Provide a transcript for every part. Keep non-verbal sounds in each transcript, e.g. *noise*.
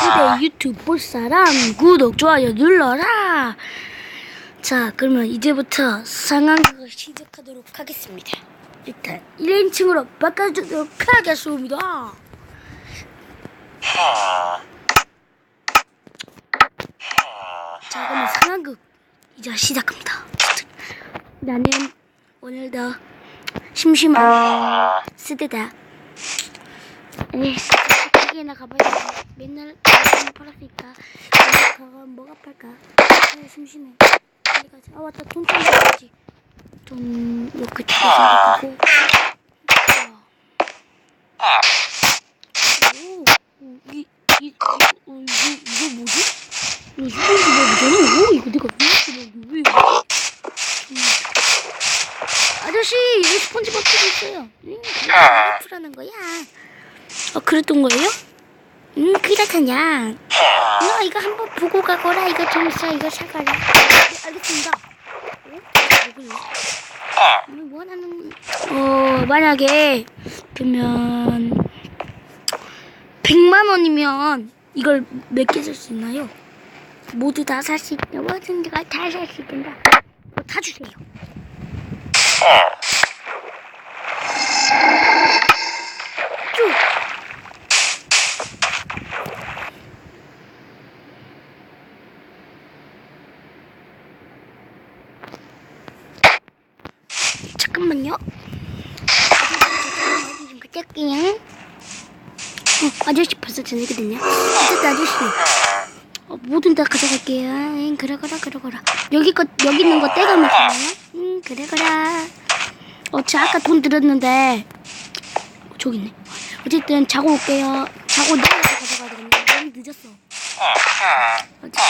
시대 유튜브 볼 사람 구독 좋아요 눌러라. 자 그러면 이제부터 상황극을 시작하도록 하겠습니다. 일단 1인칭으로 바꿔주도록 하겠습니다. 자 그러면 상황극 이제 시작합니다. 나는 오늘도 심심한 쓰대다. 에이, 가게나 가봐야지. 맨날 팔았으니까. 가가 뭐가 팔까? 아, 심심해. 빨리 가자. 아, 맞다. 돈 챙겨야지. 돈 이렇게 이, 이, 이, 이거 뭐지? 이거 이거 내가 왜 이렇게? 왜? 음. 아저씨, 여기 스폰지밥 필요 있어요. 응, 그래, 풀라는 거야. 어, 그랬던 거예요? 음, 그렇다냐. 너 이거 한번 보고 가거라. 이거 좀 있어. 이거 사가라. 네, 알겠습니다. 어? 음, 원하는, 어, 만약에, 그러면, 100만 원이면 이걸 몇 개 살 수 있나요? 모두 다 살 수 있다. 모든 걸다살 수 있다. 어, 다 주세요. 쭉. 잠깐만요. 어디 좀 가져갈게요. 어, 아저씨 벌써 저녁이거든요. 어쨌든 아저씨. 어, 뭐든 다 가져갈게요. 응, 그래, 그래, 그래, 그래. 여기 거, 여기 있는 거 떼가면 되나요? 응, 그래, 그래. 어, 저 아까 돈 들었는데. 어, 저기 있네. 어쨌든 자고 올게요. 자고 내일 가져가야 되겠네. 너무 늦었어. 어쨌든,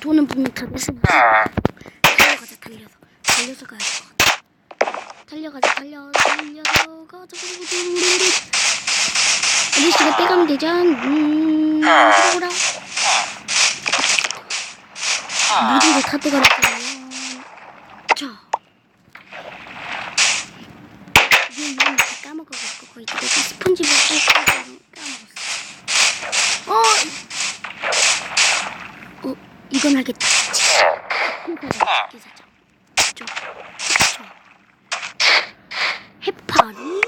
돈은 분명 다 뺐으니까. 달려가자, 달려서. 달려서 가야 될 것 같아. 달려가자, 달려, 달려서 가자. 아저씨가 떼가면 되죠? 음, 그러구나. 모든 걸다 떼가라고요. 자. 이름 다 까먹어갖고 거의 내가 스펀지밥 까먹었어. 어, 어, 기사자. 저, 저. 해파리.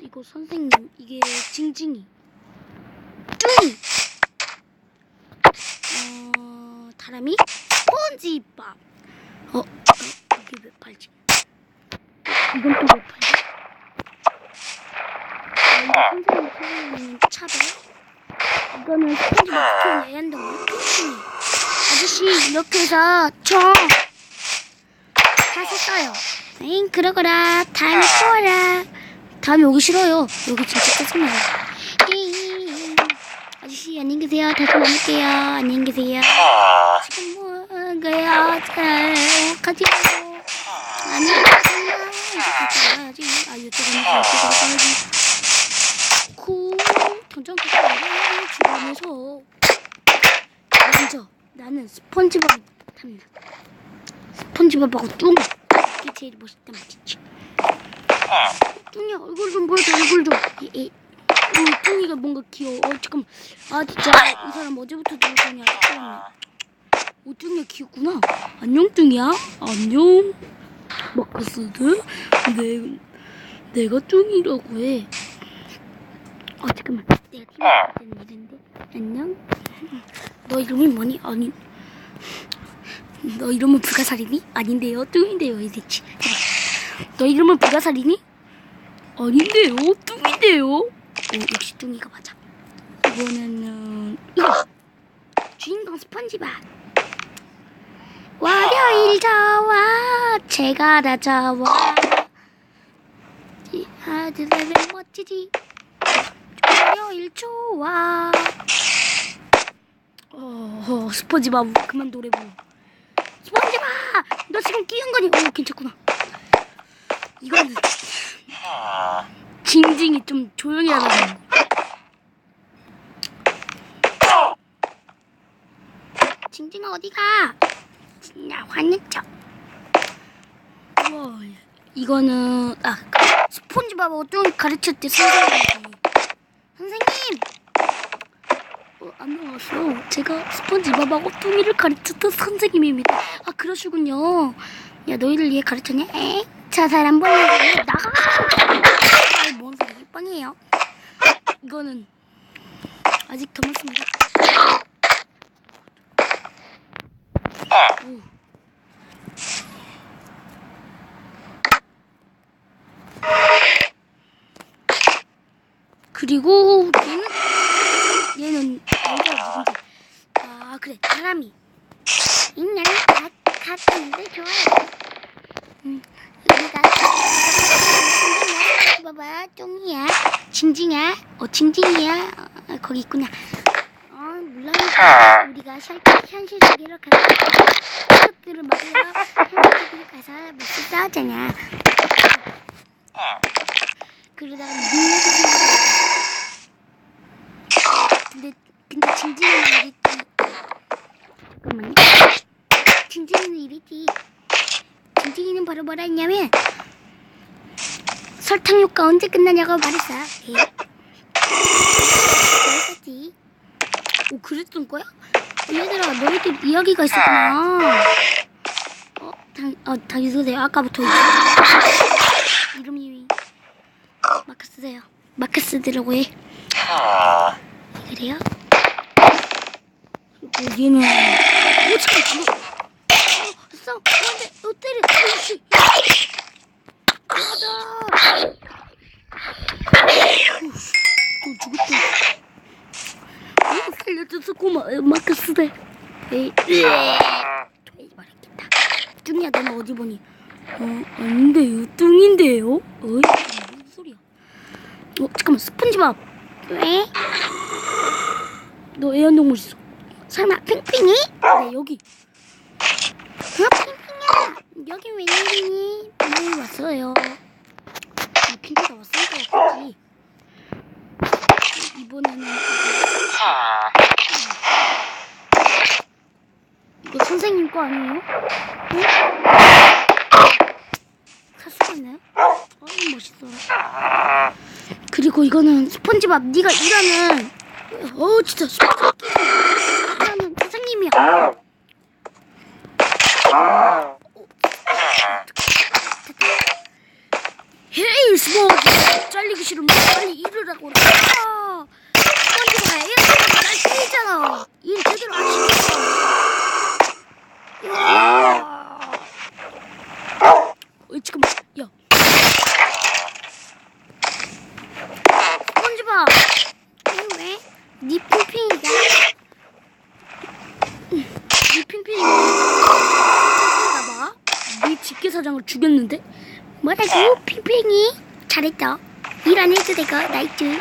이거 선생님, 이게 징징이. 뚱이. 어, 다람이. 스펀지밥. 어, 어, 이게 왜 팔지? 이건 또몇 팔지? 아, 이거 선생님 선생님 차별? 이거는 핑이 애한동 핑이 아저씨 이렇게 해서 총 써요. 엥 그러거라. 다음에 또 와라. 다음에 오기 싫어요. 여기 진짜 짜증나요. 잉. 아저씨 안녕히 계세요. 다시 만날게요. 안녕히 계세요. 지금 뭐가요? 잘 가지? 안녕히 계세요 이제 가야지. 아 이쪽으로 가야지 코 당장 가야지 주변에서 먼저 나는 스펀지밥 탑니다. 스펀지밥하고 뚱이. 이게 제일 멋있단 말이지. 뚱이야 얼굴 좀 보여줘 얼굴 좀. 이, 이. 어, 뚱이가 뭔가 귀여워. 어 잠깐만. 아 진짜 이 사람 어제부터 들었더니 오 뚱이야 귀엽구나. 안녕 뚱이야. 안녕. 마크스드. 내, 내가 뚱이라고 해. 어 잠깐만 내가 팀에 이랬는데. 안녕? *laughs* 너 이름이 뭐니? 아니. *laughs* 너 이름은 불가사리니? 아닌데요. 뚱인데요 이 새끼. 너 이름은 불가사리니? 아닌데요. 뚱인데요. 오 역시 뚱이가 맞아. 이거는 음, 이거 주인공 스펀지밥. 월요일 저와 제가 다 저와. 이 아들들은 멋지지 월요일 좋아 어, 스펀지밥 그만 노래 부르 스펀지밥 너 지금 끼운 거니? 오 괜찮구나 이거는 징징이 좀 조용히 하라고 징징아 어디가? 진짜 화냈죠? 우와 이거는 아 스폰지밥 어떤 가르쳤대 선생님이 선생님! 어, 안녕하세요. 제가 스폰지밥하고 뚱이를 가르쳤던 선생님입니다. 아 그러시군요. 야 너희를 위해 가르쳤냐? 에? 자 사람 보내 나가! 아이, 뭔 소리 뻔이에요? 이거는 아직 더 많습니다. 오. 그리고 얘는 얘는 얘가 누군지. 아 그래. 사람이. 인간이 가, 가까운데 좋아요 음, 우리가 봐봐. 쫑이야. 징징아. 어 징징이야. 어, 거기 있구나. 어 물론 우리가 살짝 현실 세계로 가서 녀석들을 먹으러 현실 세계로 가서 무슨 싸우잖아. 그러다가 눈을 근데 근데 징징이는 이랬지. 잠깐만요. 징징이는 이랬지. 징징이는 바로 뭐라 했냐면 설탕 효과 언제 끝나냐고 말했어. 예. 그랬었지. 오 그랬던 거야? 어, 얘들아 너희들 이야기가 있었구나. 어? 당, 어, 당신세요? 아까부터 이름이 마크스세요. 마크스드라고 해 그래요? 그리고 얘는 오 잠깐 이거 어, 싸 안돼 어 때려 어이씨. 맞아 어 죽었다. 어 살려줘서 고마워요 마크스대 에이 에이. 말했겠다. 뚱이야 너는 어디 보니? 어 아닌데요. 뚱인데요? 어이 무슨 소리야. 어 잠깐만 스펀지밥. 왜? 너 애완동물 있어 설마 핑핑이? 네 여기 어 핑핑이야 여기 웬일이니? 네 왔어요 아, 핑핑이가 왔으니까 왔겠지 이번에는 이거 선생님 거 아니에요? 응? 있나요? 아이 멋있어 그리고 이거는 스펀지밥 네가 일하는 어 진짜. 일하는 사장님이야 헤이 스펀지 잘리기 싫으면 빨리 일을 하고 아, 스펀지가 일하는 날 때리잖아 일 제대로 안 시켰어 야. 어, 잠깐만 야 스펀지밥 응, 왜? 네 핑핑이가 네 핑핑이 봐봐 네 집게 사장을 죽였는데? 뭐라고? 핑핑이 잘했다. 일 안 해도 되고 나이트. 야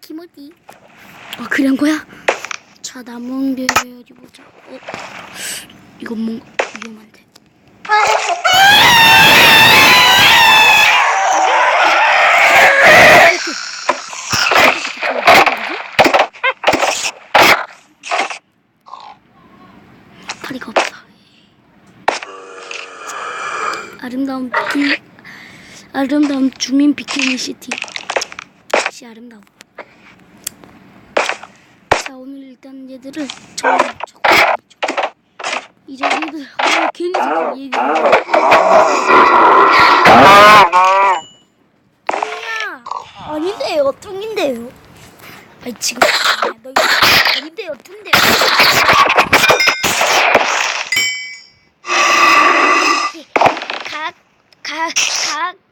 김어디. 아 그런 거야? 자 남은 게 어디 보자. 어? 이건 뭔가 위험한데 다리가 없어. 아름다운 비키니, 아름다운 주민 비키니 시티. 역시 아름다워. 자 오늘 일단 얘들은 저, 이제 얘들 아, 괜히 자꾸 얘들. 아닌데요, 뚱인데요. 아니 지금 너 아닌데요, 뚱인데요. 각, 각, 각,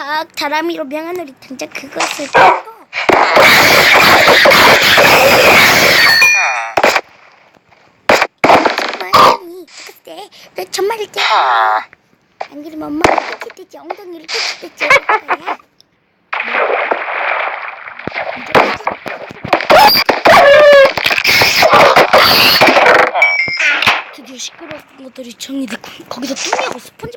박 다람이로 명한 우리 당장 그것을 *laughs* 너 정말 이렇게 안 그러면 엄마가 이렇게 되지 엉덩이를 이렇게 되지. 거야. 드디어 시끄러웠던 것들이 정이 거기서 뚱이하고 스폰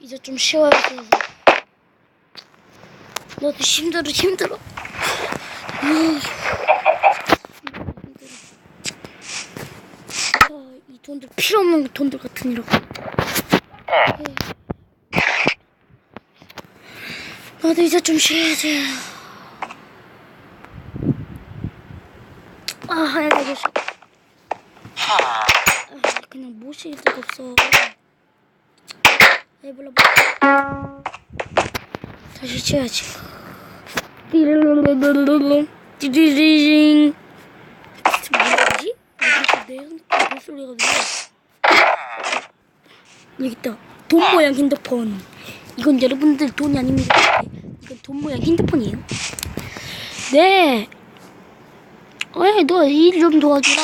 이제 좀 쉬어야지. 나도 힘들어 힘들어. 후. 아, 이 돈들 필요 없는 돈들 같으니라고. 나도 이제 좀 쉬어야지. 아, 하야 되고 싶어. 아, 그냥 모실 데가 없어. 해볼라 다시 쉬어야지. 띠르르르르르르 소리가 들려. 여기 있다. 돈 모양 핸드폰. 이건 여러분들 돈이 아닙니다. 이건 돈 모양 핸드폰이에요. 네. 왜, 너일 좀 도와주라.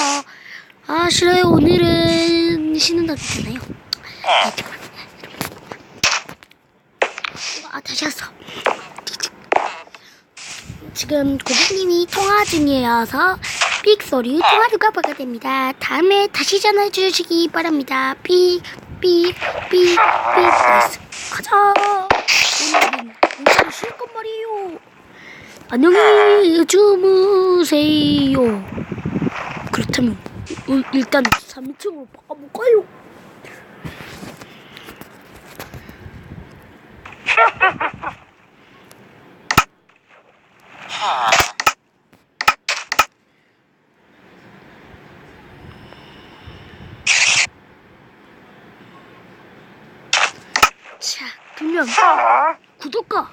아, 싫어요. 오늘은 쉬는 날이잖아요. 아, 다시 왔어. 지금 고객님이 통화 중이어서 삑 소리 통화를 까봐야 됩니다. 다음에 다시 전화 주시기 바랍니다. 삑, 삑, 삑, 삑. 가자. 오늘은 공사를 쉴건 말이에요. 안녕히 주무세요. 그렇다면 일- 일단 3층으로 바꿔볼까요? 자, 그러면 구독과 아,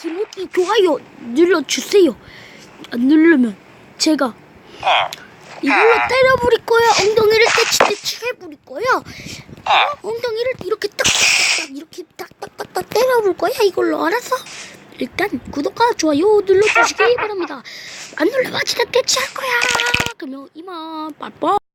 기모티 좋아요 눌러주세요. 안 누르면 제가 이걸로 때려버릴 거야. 엉덩이를 떼치떼치 해버릴 거야. 어? 엉덩이를 이렇게 딱딱딱 이렇게 딱딱딱딱 때려볼 거야. 이걸로 알았어? 일단 구독과 좋아요 눌러주시기 바랍니다. 안 누르면 진짜 떼치할 거야. 그러면 이만 빠빠.